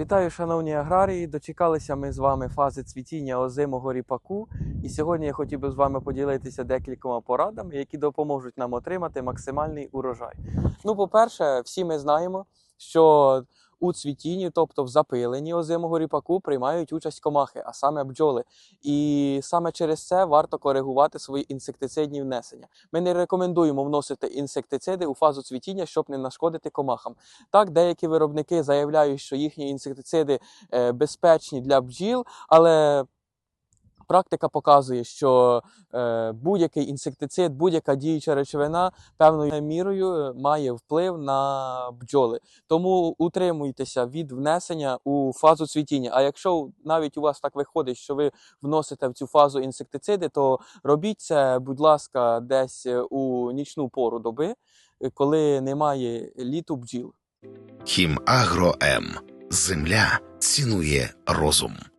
Вітаю, шановні аграрії! Дочекалися ми з вами фази цвітіння озимого ріпаку. І сьогодні я хотів би з вами поділитися декількома порадами, які допоможуть нам отримати максимальний урожай. Ну, по-перше, всі ми знаємо, що у цвітінні, тобто в запиленні озимого ріпаку, приймають участь комахи, а саме бджоли. І саме через це варто коригувати свої інсектицидні внесення. Ми не рекомендуємо вносити інсектициди у фазу цвітіння, щоб не нашкодити комахам. Так, деякі виробники заявляють, що їхні інсектициди е, безпечні для бджіл, але практика показує, що е, будь-який інсектицид, будь-яка діюча речовина певною мірою е, має вплив на бджоли. Тому утримуйтеся від внесення у фазу цвітіння. А якщо навіть у вас так виходить, що ви вносите в цю фазу інсектициди, то робіть це, будь ласка, десь е, у нічну пору доби, коли немає літу бджіл. Хімагро М. Земля цінує розум.